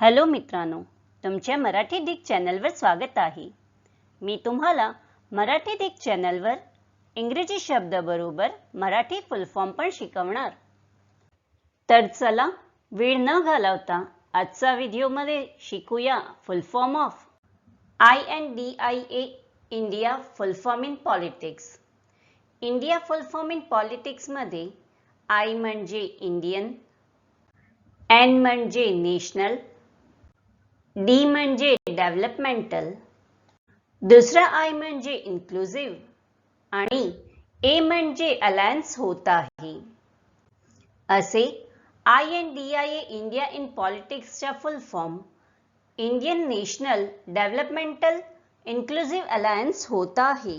Hello मित्रांनो तुमच्या Marathi Dick चॅनलवर स्वागत आहे. मी तुम्हाला मराठी डिक चॅनलवर इंग्रजी शब्दाबरोबर मराठी फुल फॉर्म पण शिकवणार. तर चला वेळ न घालवता आजचा व्हिडिओमध्ये शिकूया full form of I N D I A India full form in politics India full form in पॉलिटिक्समध्ये I म्हणजे इंडियन एन म्हणजे नेशनल डी म्हणजे डेव्हलपमेंटल दुसरा आय म्हणजे इन्क्लुझिव्ह आणि ए म्हणजे अलायन्स होत आहे. असे I N D I A India in पॉलिटिक्सचा full form Indian national developmental inclusive alliance होत आहे.